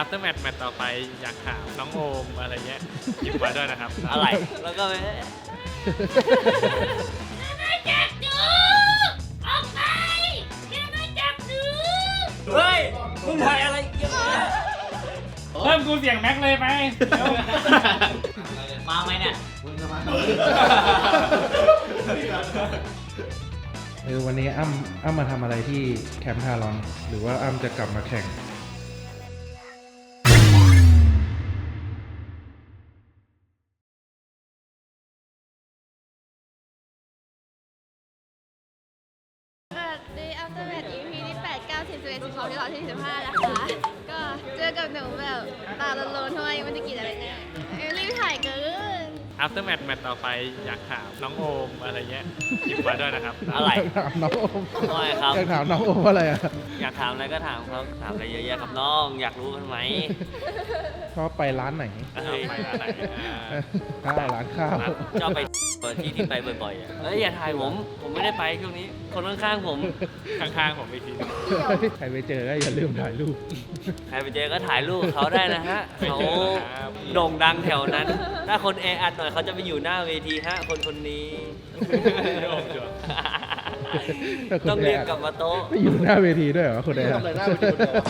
after match แมตช์ต่อไปอยากถามน้องโอมอะไรเงี้ยหยิบมาด้วยนะครับอะไร แล้วก็ไปจับหนูออกไปอย่ามาจับหนูเฮ้ยมึงถ่ายอะไรเยอะแยะเพิ่มกูเสียงแม็กเลยไหมมาไหมเนี่ยเออวันนี้อ้ำอ้ำมาทำอะไรที่แคมป์ทารอน หรือว่าอ้ำจะกลับมาแข่ง After Match EP ที่8 9 10 11 12ที่เราที่15นะคะ ก็เจอกับหนูแบบตาละโลนทำไมยังไม่ได้กินอะไรเลยเอ้ยรีบถ่ายเกิน after match แมตช์ต่อไปอยากถามน้องโอมอะไรเงี้ยหยิบมาด้วยนะครับ อะไรอยากถามน้องโอมว่าไงครับ อยากถามน้องโอมว่าอะไรอะอยากถามอะไรก็ถามเขาถามอะไรเยอะแยะครับน้อง อยากรู้ทำไมชอบไปร้านไหนเอ้ยไปร้านไหนอ่าข้าวร้านข้าว ชอบไป ที่ที่ไปบ่อยๆอะเอ้ยอย่าถ่ายผม ผมไม่ได้ไปช่วงนี้ คนข้างๆผม ข้างๆผมอีกทีหนึงใครไปเจอก็อย่าลืมถ่ายรูป ใครไปเจอก็ถ่ายรูปเขาได้นะฮะเขาโด่งดังแถวนั้น ถ้าคนแออัดหน่อยเขาจะไปอยู่หน้าเวทีฮะ คนคนนี้โอมชัวร์ต้องเรียกกลับมาโต๊ะไปอยู่หน้าเวทีด้วยเหรอคนใดอะ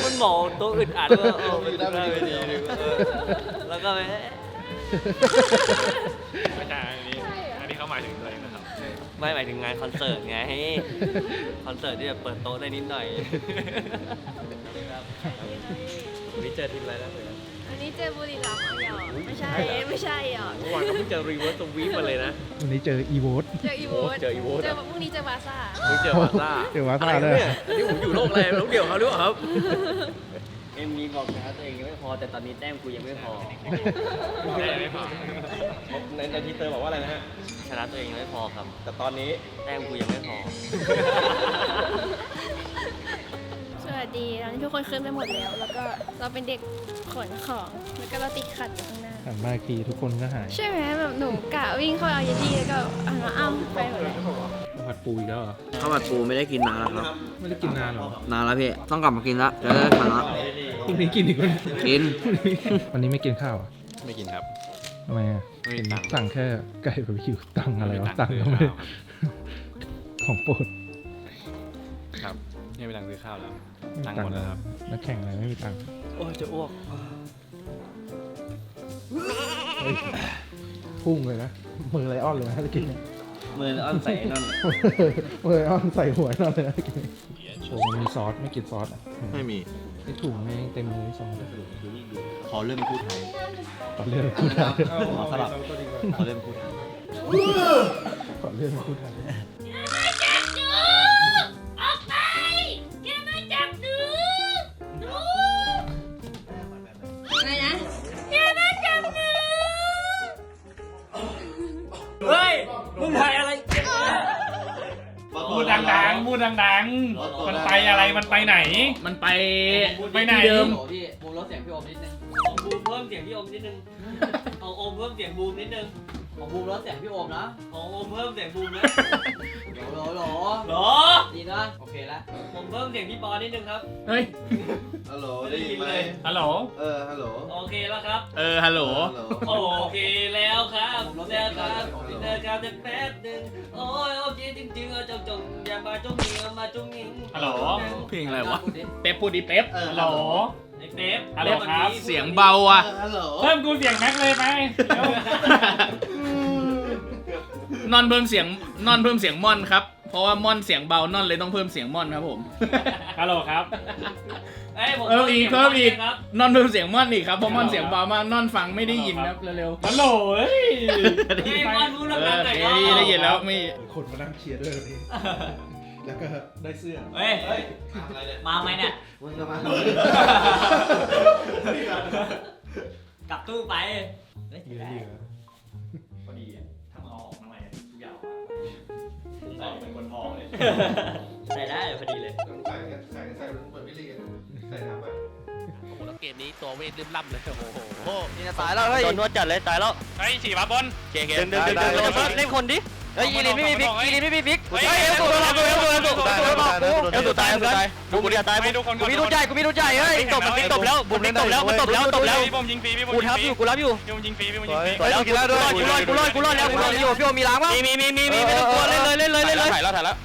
มันหมอโต๊ะอึดอัดว่าเออมันอยู่หน้าเวทีนึงเออแล้วก็ไป ไม่หมายถึงงานคอนเสิร์ตไง คอนเสิร์ตที่แบบเปิดโต๊ะได้นิดหน่อยวันนี้เจอทีมอะไรแล้วอันนี้เจอบุรีรัมย์เอาหยอกไม่ใช่ไม่ใช่หยอกเมื่อวานก็เพิ่งเจอรีเวิร์สตวีมาเลยนะ วันนี้เจออีโวต เจออีโวตเจออีโวตเจอพรุ่งนี้เจอบาซ่าเจอวาซ่าเจอวาอะซ่าไรด้วยเนี่ยอันนี้ผมอยู่โลกอะไรโลกเดียวเขาหรือเปล่าครับ เอ็มมีบอกนะตัวเองยังไม่พอ แต่ตอนนี้แต้มกูยังไม่พอได้ไม่พอในในทีเตอร์บอกว่าอะไรนะฮะ ชนะตัวเองยังไม่พอครับ แต่ตอนนี้แต้มกูยังไม่พอ สวัสดีตอนนี้ทุกคนขึ้นไปหมดแล้ว แล้วก็เราเป็นเด็กขนของ แล้วก็เราติดขัดอยู่ข้างหน้า หันมาอีกทีทุกคนก็หาย ใช่ไหมแบบหนูกะวิ่งเข้าไปเอาเยดีแล้วก็อะอ้ำไปหมดเลยผัด ปูอีกแล้วเหรอข้าวผัดปูไม่ได้กินนานแล้วครับ ไม่ได้กินนานเหรอนานแล้วพี่ ต้องกลับมากินละจะได้ชนะพรุ่งนี้กินอีกวันกิน วันนี้ไม่กินข้าวเหรอะไม่กินครับ ทำไมอะไม่มีตังค์สั่งแค่ไก่บาร์บีคิวตังค์อะไรวะไม่ตังมีค์ตัก็งค์ไม่ซื้อของโปรดครับไม่มีตังค์ซื้อข้าวแล้วตังค์หมดแล้วครับนักแข่งอะไรไม่มีตังค์โอ้ยจะอ้วก เฮ้ยพุ่งเลยนะมือไลออนเลยนะตะกี้เนี่ย มืออ้อนใส่ไอ้นั่นมือไลออนใส่หัวนั่นเลยนะตะกี้โอ้มันมีซอสไม่กินซอสอะไม่มี ไอถุงแม่งเต็มเลยซอสขอเริ่มพูดไทยขอเรื่องพูดไทยขอสลับขอเริ่มพูดไทยขอเรื่องพูดไทย พูดดังๆ พูดดังๆ มันไปอะไร มันไปไหน มันไป ไปไหนที่เดิม พี่บูมลดเสียงพี่โอมนิดนึงของบูมเพิ่มเสียงพี่โอมนิดนึงของโอมเพิ่มเสียงบูมนิดนึง ของบูมลดเสียงพี่โอมนะของโอมเพิ่มเสียงบูมนะโหลโหลโหลหรอดีนะโอเคแล้วผมเพิ่มเสียงพี่ปอนิดนึงครับ เฮ้ย ฮัลโหลได้ยินไหมฮัลโหล เออ ฮัลโหล โอเคแล้วครับ เออ ฮัลโหลโอเคแล้วครับแล้วครับเดินการจะแป๊บหนึ่งโอ้ยโอเคจริงๆเอาจงจงอย่ามาจงเหนียวมาจงหนิงฮัลโหล เพลงอะไรวะพูดดิเป๊ปพูดดิเป๊ปฮัลโหล ไอ้เป๊ปฮัลโหลครับ เสียงเบาอะ ฮัลโหล เพิ่มกูเสียงแม็กเลยไหมเดี๋ยว นอนเพิ่มเสียงนอนเพิ่มเสียงม่อนครับ เพราะว่าม่อนเสียงเบานอนเลยต้องเพิ่มเสียงม่อนครับผม ฮัลโหลครับ เอ้ยผมเอออีกเพิ่มอีก ครับ นอนเพิ่มเสียงม่อนอีกครับเพราะม่อนเสียงเบามากนอนฟังไม่ได้ยินครับเร็วฮัลโหลเฮ้ยไอ้บอลพูดๆเอดัองๆหน่อยเฮ้ยได้ยินแล้วไม่ คนมานั่งเชียร์ด้วยนี่แล้วก็ได้เสื้อ เฮ้ยมาไหมเนี่ย มึงจะมา กลับตู้ไปเหลือเหลือพอ ใส่เป็นคนทองเลยใส่ได้พอดีเลยใส่ใส่ใส่เหมือนวิลลี่ใส่น้ำไปโอ้โหแล้วเกมนี้ตัวเวทลืมล่ำเลย โอ้โหนี่ตายแล้วเฮ้ยโดนนวดจัดเลยตายแล้ว เฮ้ยฉี่มาบน เกมเกดึงดึงดึงดึงลงเล่นคนดิ เฮ้ยอีลินไม่มีฟิกอีลินไม่มีฟิกเฮ้ยเฮ้ยเอลสูเราเอลสูเอลสูตายเอลสูตายเอลสูตายเอลสูตายดูกูเดียวตายไม่ทุกคนกูมีรุ่นใหญ่กูมีรุ่นใหญ่เฮ้ยตบมันตบแล้วบุมตบแล้วมันตบแล้วตบแล้วพี่บอมยิงฟรีพี่บอมกูยิงทับฟรีอยู่กูรับอยู่พี่บอมยิงฟรีพี่บอมสยิงวยฟรีแล้วกูรอดกูรอดกูรอดกูรอดแล้วกูรอดอยู่พี่โอมีล้างมั้งมีมีมีมีมีไม่ต้องกลัวเล่นเลยเล่นเลยเล่นเลยถ่ายแล้วถ่ายแล้ว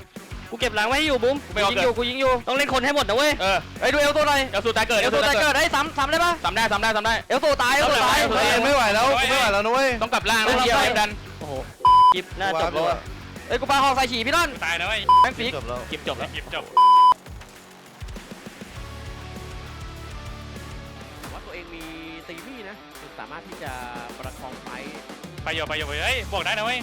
กูเก็บหลังไว้ให้อยู่บุ้มกูยิงอยู่กูยิงอยู่ต้องเล่นคนให้หมดนะเว้ยเออเฮ้ยดูเอลตัวหน่อยเอลสูตายเกิดเอเอลลตัสูวตายเกิเกิดดได้ซ้ำซ้ำได้ปะทำได้ทำได้ทำได้เอลตัวตายเอลตัวตายเฮ้ยไม่ไหวแล้วกูไม่ไหวแล้วนะเว้ยต้องกลับล่างแล้วเฮียดัน กิบน่าจบแล้วอะเฮ้ยกูปาหอกใส่ฉี่พี่นั่นตายนะเว้ยแม่งฟิกจบแล้วกิบจบแล้วกิบจบว่าตัวเองมีตีมี่นะสามารถที่จะประคองไฟไปโยไปโยไปเฮ้ยบอกได้นะเว้ย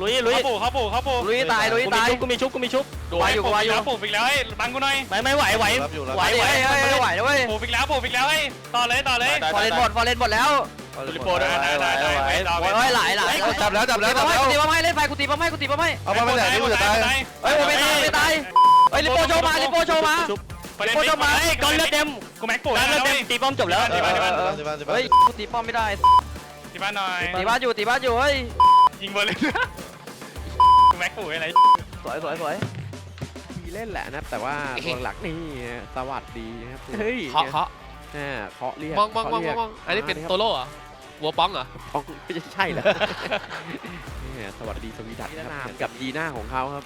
ลุยลุยเขาปลูกเขาปลูกเขาปลูกลุยตายลุยตายกูมีชุบกูมีชุบกูวายอยู่กูวายอยู่ปลูกอีกแล้วเฮ้ยบังกูหน่อยไม่ไม่ไหวไหวรับอยู่รับไหวไหวเฮ้ยเฮ้ยไม่ไหวนะเว้ยปลูกอีกแล้วปลูกอีกแล้วเฮ้ยต่อเลยต่อเลยฟอร์เรนหมดฟอร์เรนหมดแล้ว ลิโป้ได้ได้ได้ได้ไปต่อโอ้ยหลายหลายจับแล้วจับแล้วตีจัปั๊บมให้แล้วกูตีปั๊มให้เล่นไฟกูตีปั๊มให้กูตีปั๊มให้เอามาไม่ไหนนี่กูจะตายเฮ้ยโอ้ไม่ตายไม่ตายเฮ้ยลิโป้โชว์มาลิโป้โชว์มาเฮ้ยก้อนเลือดเต็มกูแม็กปลูกแล้แล้ววเต็เต็มมตีป้อมจบแล้วที่บ้านที่บ้านที่บ้านที่บ้านเฮ้ยกูตีป้อมไม่ได้ที่บ้านหน่อยตีบ้านอยู่ตีบ้านอยู่เฮ้ยยิงบอลเลยกูแม็กปลูกอะไรสวยสวยสวยมีเล่นแหละนะแต่ว่าตัวหลักนี่สวัสดีนะครับเฮ้ยเคาะเคาะเคาะเรียกมองมองมองเคาะเรียกมองอันนี้เป็นโตโร่เหรอ วัวป้องเหรอ ของไม่ใช่แล้วนี่สวัสดีสวีดัตครับกับยีน่าของเขาครับ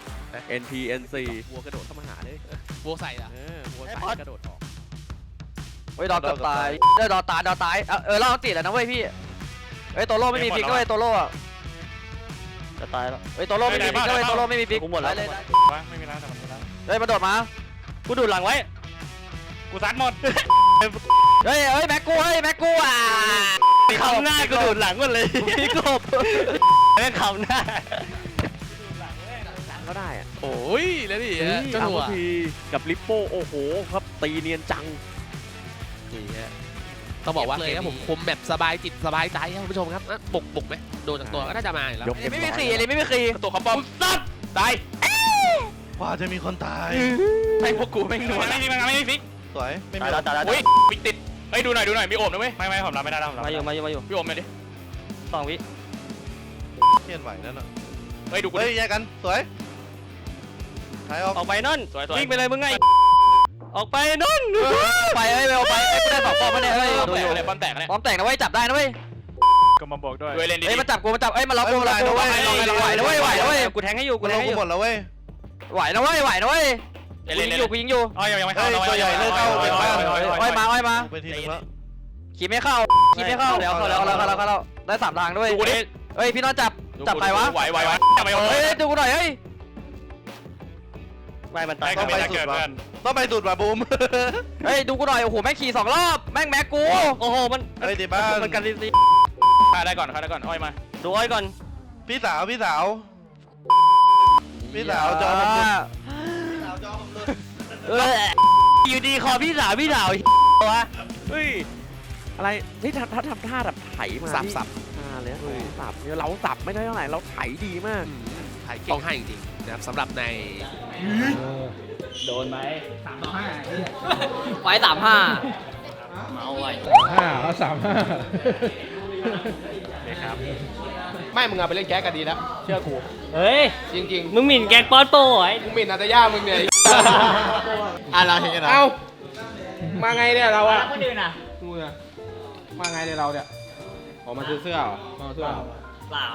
NPNC วัวกระโดดเข้ามาหาเลยวัวใส่เหรอ เออวัวใส่กระโดดออกเฮ้ยดอเกือบตายเฮ้ยดอตายดอตายเออเราติดแล้วนะเว้ยพี่เฮ้ยโตโร่ไม่มีฟิกด้วยโตโร่อะจะตายแล้วเฮ้ยโตโร่ไม่มีฟิกด้วยโตโร่ไม่มีฟิกกูหมดแล้วเลยไม่มีแล้วแต่มันมีแล้วเฮ้ยมาโดดมากูดูดหลังไว้กูซัดหมดเฮ้ยเฮ้ยแม็กกูเฮ้ยแม็กกูอะ คำหน้ากูดูดหลังหมดเลยพี่กบแม่งคำหน้าก็ได้อะโอ้ยแล้วดิเฮ้ยเจ้าอาหัวพีกับลิปโป้โอ้โหครับตีเนียนจังต้องบอกว่าเกมนี้ผมคุมแบบสบายจิตสบายใจครับคุณผู้ชมครับอะปลุกปลุกไหมโดนจากตัวก็น่าจะมาอยู่แล้วยกไม่มีขี่เลยไม่มีขี่ตัวเขาปอมซัดตายกว่าจะมีคนตาย ให้พวกกูไม่งนัวไม่มีไม่มีฟิกสวยไม่มีตายแล้วตายแล้วอุ้ยฟิกติด เฮ้ยดูหน่อยดูหน่อยมีโอมนะเว้ยไม่ไม่ผมรับไม่ได้แล้วผมรับมาอยู่มาอยู่มาอยู่พี่โอมหน่อยดิสองวิเทียนไหวนั่นน่ะเฮ้ยดูกูเฮ้ยดิ แยกกันสวยถ่ายออก ออกไปนั่นสวยสวยวิ่งไปเลยมึงไงออกไปนั่นไปเฮ้ยไปเอาไปไอ้กูได้สองปอมมาเนี่ยเฮ้ยป้อมดูแตอกยู่อะไรป้อมแตกอะไรปอมแต่งนะเว้ยจับได้นะเว้ยก็มาบอกด้วยด้วยเลนดีเฮ้ยมาจับกูมาจับเอ้ยมาล็อกกูมาล็อกกูไหวนะเว้ยไหวนะเว้ยกูแทงให้อยู่กูมันแทลงงให้อยู่กูหมดแล้วเว้ยไหวนะเว้ยไหวนะเว้ยเล กูนยิงเลนอยู่กูยิงอยู่อ๋อยังไม่เข้าอ้อยมาอ้อยมาไปทีนึงแล้วขี่ไม่เข้าขี่ไม่เข้าแล้วเข้าแล้วเข้าแล้วเข้าแล้วได้สามทางด้วยดูกูดิเฮ้ยพี่น้องจับจับใครวะไหวไหวไหวจับไปเฮ้ยดูกูหน่อยเฮ้ยไม่มันตาได้ยก็ไม่ได้เกิดเพื่อนต้องไปสุดว่ะบูมเฮ้ยดูกูหน่อยโอ้โหแม่งขี่สองรอบแม่งแม็กกูโอ้โหมันเฮ้ยที่บ้านมันกันซีซีฆ่าได้ก่อนฆ่าได้ก่อนอ้อยมาดูอ้อยก่อนพี่สาวพี่สาวพี่สาวจอผม เอออยู่ดีคอพี่สาวพี่สาววะเฮ้ยอะไรนี่ถ้าถ้าทำท่าแบบไถมาสับสับอ่าเลยนะสับเนี่ยเราสับไม่ได้เท่าไหร่เราไถดีมากถ่ายเก่งให้จริงๆนะครับสำหรับในโดนไหมไว้สามห้าเมาไว้ ห้าเอาสามห้า ไม่มึงเอาไปเล่นแก๊กกันดีแล้วเชื่อกูเฮ้ย จริงมึงหมิ่นแกงป๊อตโป้ไอ้ๆมึงหมิ่นนาตาย่ามึงเนี่ยอะเราเห็นกันเอ้ามาไงเนี่ยเราอะคนอื่นอะดูนะมาไงเนี่ยเราเนี่ยออกมาซื้อเสื้อเหรอมาซื้อเสื้อเหรอเปล่า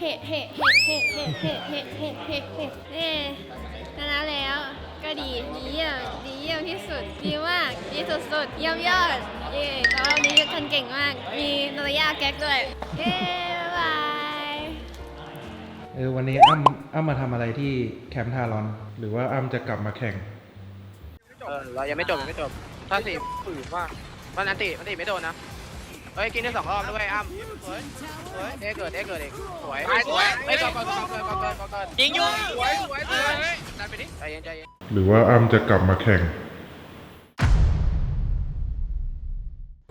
เฮ้เฮ้เฮ้เฮ้เฮ้เฮ้เฮ้เฮ้เฮ้เฮ้เฮ้ชนะแล้ว ก็ดี ดีเยี่ยม ดีเยี่ยมที่สุด ดีมาก ดีสุดๆ เยี่ยมยอด เย้แต่ว่าวันนี้ทันเก่งมาก มีนรยาแก๊กด้วย เย้บ๊ายบาย เออวันนี้อ้ำอ้ำมาทำอะไรที่แคมป์ทารอน หรือว่าอ้ำจะกลับมาแข่ง เออเรายังไม่จบยังไม่จบ ถ้าสี่ฝืนว่ามันอันติมันติไม่โดนนะ เฮ้ยกินได้สองรอบด้วยอ้ำสวยสวยเด้เกิดเด้เกิดเองสวยสวยเฮ้ยก่อนก่อนก่อนก่อนก่อนก่อนก่อนยิงอยู่สวยสวยสวยดันไปดิใจเย็นใจเย็น หรือว่าอ้ำจะกลับมาแข่ง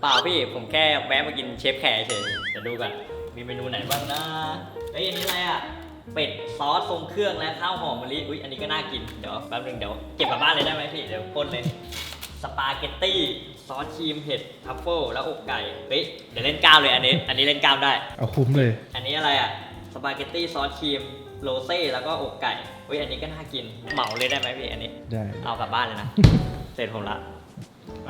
เปล่าพี่ผมแค่แวะมากินเชฟแขกเฉยจะดูกันมีเมนูไหนบ้างนะเฮ้ยอันนี้อะไรอะเป็ดซอสทรงเครื่องและข้าวหอมมะลิอุ๊ยอันนี้ก็น่ากินเดี๋ยวแป๊บนึงเดี๋ยวเก็บกลับบ้านเลยได้ไหมพี่เดี๋ยวปนเลยสปาเกตตี้ซอสครีมเห็ดทัฟเฟิลแล้วอกไก่เฮ้ยเดี๋ยวเล่นกล้ามเลยอันนี้ อันนี้เล่นกล้ามได้ เอาคุ้มเลย อันนี้อะไรอะสปาเกตตี้ซอสครีมโรเซ่แล้วก็อกไก่ เฮ้ยอันนี้ก็น่ากิน เหมาเลยได้ไหมพี่อันนี้ ได้ เอากลับบ้านเลยนะ เสร็จผมละ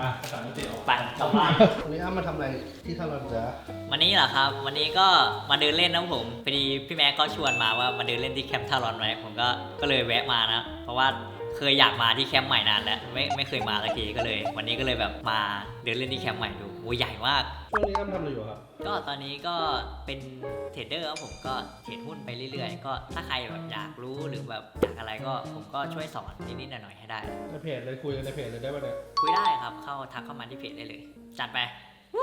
อะภาษาอังกฤษออกไปกลับบ้าน วันนี้อ้ำมาทำอะไรที่ทารอนจ๊ะวันนี้เหรอครับ วันนี้ก็มาเดินเล่นนะผมพอดีพี่แม็กก็ชวนมาว่ามาเดินเล่นที่แคมป์ทารอนไว้ผมก็ก็เลยแวะมานะ เพราะว่าเคยอยากมาที่แคมป์ใหม่นานแล้วไม่ไม่เคยมาสักทีก็เลย วันนี้ก็เลยแบบมาเดินเล่นที่แคมป์ใหม่ดูโอ้ยใหญ่มาก ช่วงนี้อ้ำทำอะไรอยู่ครับ ก็ตอนนี้ก็เป็นเทรดเดอร์ครับผมก็เทรดหุ้นไปเรื่อยๆ ก็ถ้าใครแบบอยากรู้หรือ แบบอยากอะไรก็ผมก็ช่วยสอนนิดๆหน่อยๆให้ได้ ในเพจเลยคุยกันในเพจเลยได้ป่ะเนี่ย คุยได้ครับเข้าทักเข้ามาที่เพจได้เลย จัดไปโ